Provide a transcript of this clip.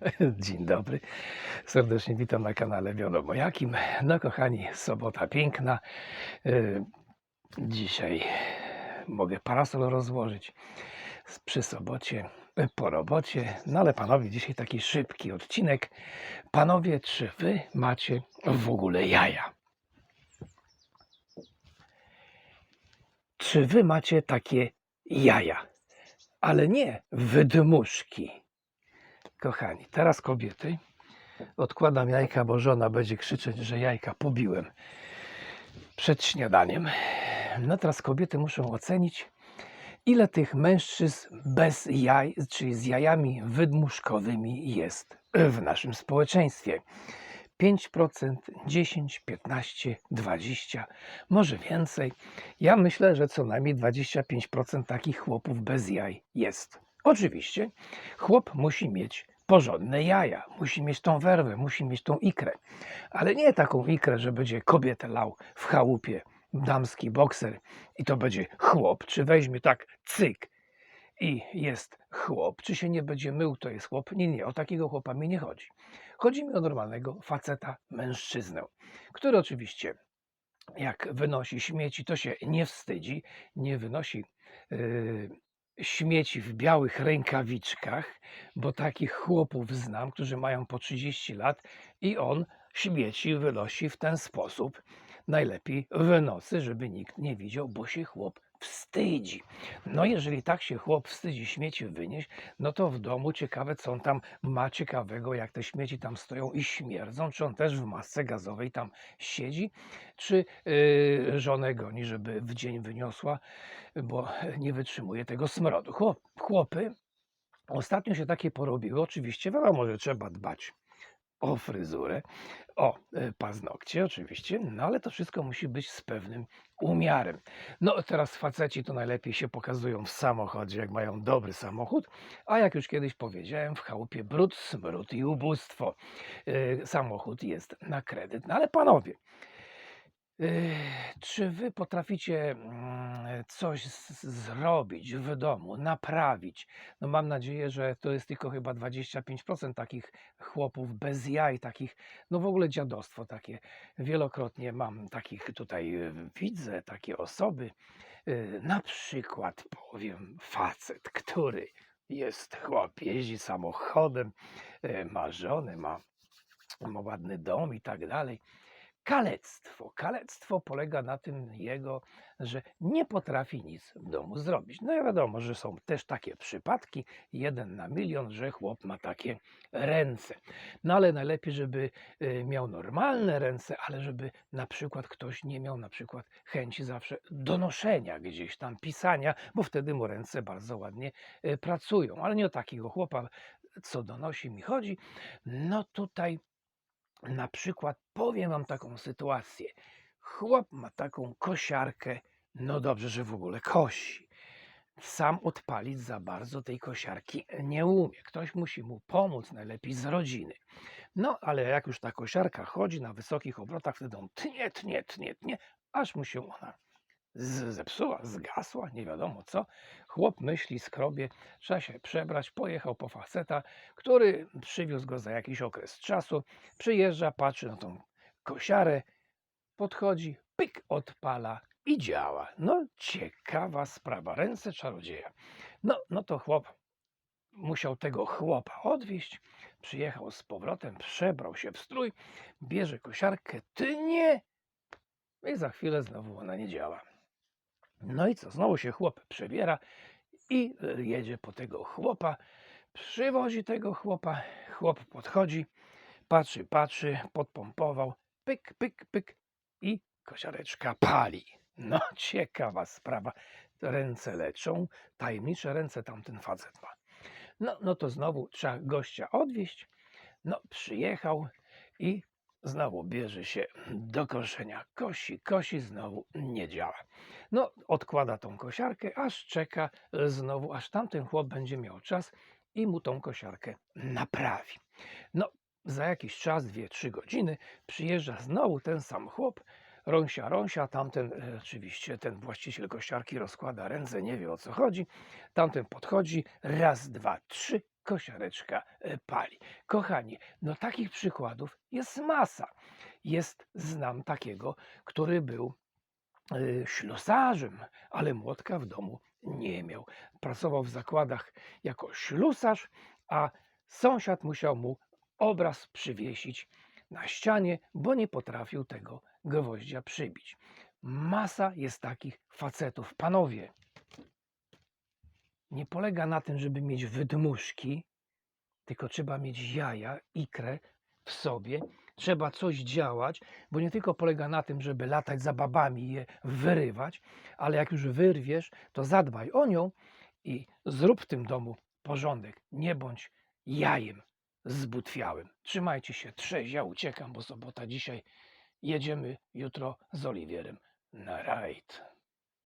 Dzień dobry. Serdecznie witam na kanale Wiadomo Jakim. No kochani, sobota piękna. Y, Dzisiaj mogę parasol rozłożyć przy sobocie, y, po robocie. No ale panowie, dzisiaj taki szybki odcinek. Panowie, czy wy macie w ogóle jaja? Czy wy macie takie jaja? Ale nie wydmuszki. Kochani, teraz kobiety, odkładam jajka, bo żona będzie krzyczeć, że jajka pobiłem przed śniadaniem. No teraz kobiety muszą ocenić, ile tych mężczyzn bez jaj, czyli z jajami wydmuszkowymi jest w naszym społeczeństwie. 5%, 10, 15, 20, może więcej. Ja myślę, że co najmniej 25% takich chłopów bez jaj jest. Oczywiście chłop musi mieć porządne jaja, musi mieć tą werwę, musi mieć tą ikrę, ale nie taką ikrę, że będzie kobietę lał w chałupie, damski bokser i to będzie chłop, czy weźmie tak cyk i jest chłop, czy się nie będzie mył, to jest chłop. Nie, nie, o takiego chłopa mi nie chodzi. Chodzi mi o normalnego faceta, mężczyznę, który oczywiście jak wynosi śmieci, to się nie wstydzi, nie wynosi yy, śmieci w białych rękawiczkach, bo takich chłopów znam, którzy mają po 30 lat i on śmieci wynosi w ten sposób. Najlepiej w nocy, żeby nikt nie widział, bo się chłop wstydzi. No jeżeli tak się chłop wstydzi śmieci wynieść, no to w domu ciekawe, co on tam ma ciekawego, jak te śmieci tam stoją i śmierdzą, czy on też w masce gazowej tam siedzi, czy yy, żonę goni, żeby w dzień wyniosła, bo nie wytrzymuje tego smrodu. Chłop, chłopy ostatnio się takie porobiły, oczywiście wiadomo, że trzeba dbać o fryzurę, o e, paznokcie oczywiście, no ale to wszystko musi być z pewnym umiarem. No teraz faceci to najlepiej się pokazują w samochodzie, jak mają dobry samochód, a jak już kiedyś powiedziałem, w chałupie brud, smród i ubóstwo. E, Samochód jest na kredyt. No ale panowie, Czy wy potraficie mm, coś zrobić w domu, naprawić? No mam nadzieję, że to jest tylko chyba 25% takich chłopów bez jaj, takich, no w ogóle dziadostwo takie. Wielokrotnie mam takich tutaj, e, widzę takie osoby. E, Na przykład powiem facet, który jest chłop, jeździ samochodem, e, ma żonę, ma, ma ładny dom i tak dalej. Kalectwo. Kalectwo polega na tym jego, że nie potrafi nic w domu zrobić. No i wiadomo, że są też takie przypadki, jeden na milion, że chłop ma takie ręce. No ale najlepiej, żeby y, miał normalne ręce, ale żeby na przykład ktoś nie miał na przykład chęci zawsze donoszenia gdzieś tam, pisania, bo wtedy mu ręce bardzo ładnie y, pracują. Ale nie o takiego chłopa, co donosi mi chodzi. No tutaj na przykład powiem wam taką sytuację. Chłop ma taką kosiarkę, no dobrze, że w ogóle kosi. Sam odpalić za bardzo tej kosiarki nie umie. Ktoś musi mu pomóc, najlepiej z rodziny. No, ale jak już ta kosiarka chodzi na wysokich obrotach, wtedy on tnie, tnie, tnie, tnie, aż mu się ona zepsuła, zgasła, nie wiadomo co. Chłop myśli, skrobie, trzeba się przebrać, pojechał po faceta, który przywiózł go za jakiś okres czasu, przyjeżdża, patrzy na tą kosiarę, podchodzi, pyk, odpala i działa. No ciekawa sprawa, ręce czarodzieja. No, no to chłop musiał tego chłopa odwieźć, przyjechał z powrotem, przebrał się w strój, bierze kosiarkę, tnie i za chwilę znowu ona nie działa. No i co? Znowu się chłop przebiera i e, jedzie po tego chłopa. Przywozi tego chłopa. Chłop podchodzi, patrzy, patrzy, podpompował, pyk, pyk, pyk i kosiareczka pali. No, ciekawa sprawa. Ręce leczą, tajemnicze ręce tamten facet ma. No, no to znowu trzeba gościa odwieźć. No, przyjechał i znowu bierze się do koszenia. Kosi, kosi, znowu nie działa. No, odkłada tą kosiarkę, aż czeka znowu, aż tamten chłop będzie miał czas i mu tą kosiarkę naprawi. No, za jakiś czas, dwie, trzy godziny, przyjeżdża znowu ten sam chłop, rąsia, rąsia, tamten e, oczywiście, ten właściciel kosiarki rozkłada ręce, nie wie o co chodzi, tamten podchodzi, raz, dwa, trzy, kosiareczka e, pali. Kochani, no takich przykładów jest masa. Jest, znam takiego, który był y, ślusarzem, ale młotka w domu nie miał. Pracował w zakładach jako ślusarz, a sąsiad musiał mu obraz przywiesić na ścianie, bo nie potrafił tego gwoździa przybić. Masa jest takich facetów. Panowie, nie polega na tym, żeby mieć wydmuszki, tylko trzeba mieć jaja, ikrę w sobie. Trzeba coś działać, bo nie tylko polega na tym, żeby latać za babami i je wyrywać, ale jak już wyrwiesz, to zadbaj o nią i zrób w tym domu porządek. Nie bądź jajem zbutwiałym. Trzymajcie się, trzeź, ja uciekam, bo sobota dzisiaj jedziemy jutro z Oliwierem na rajd.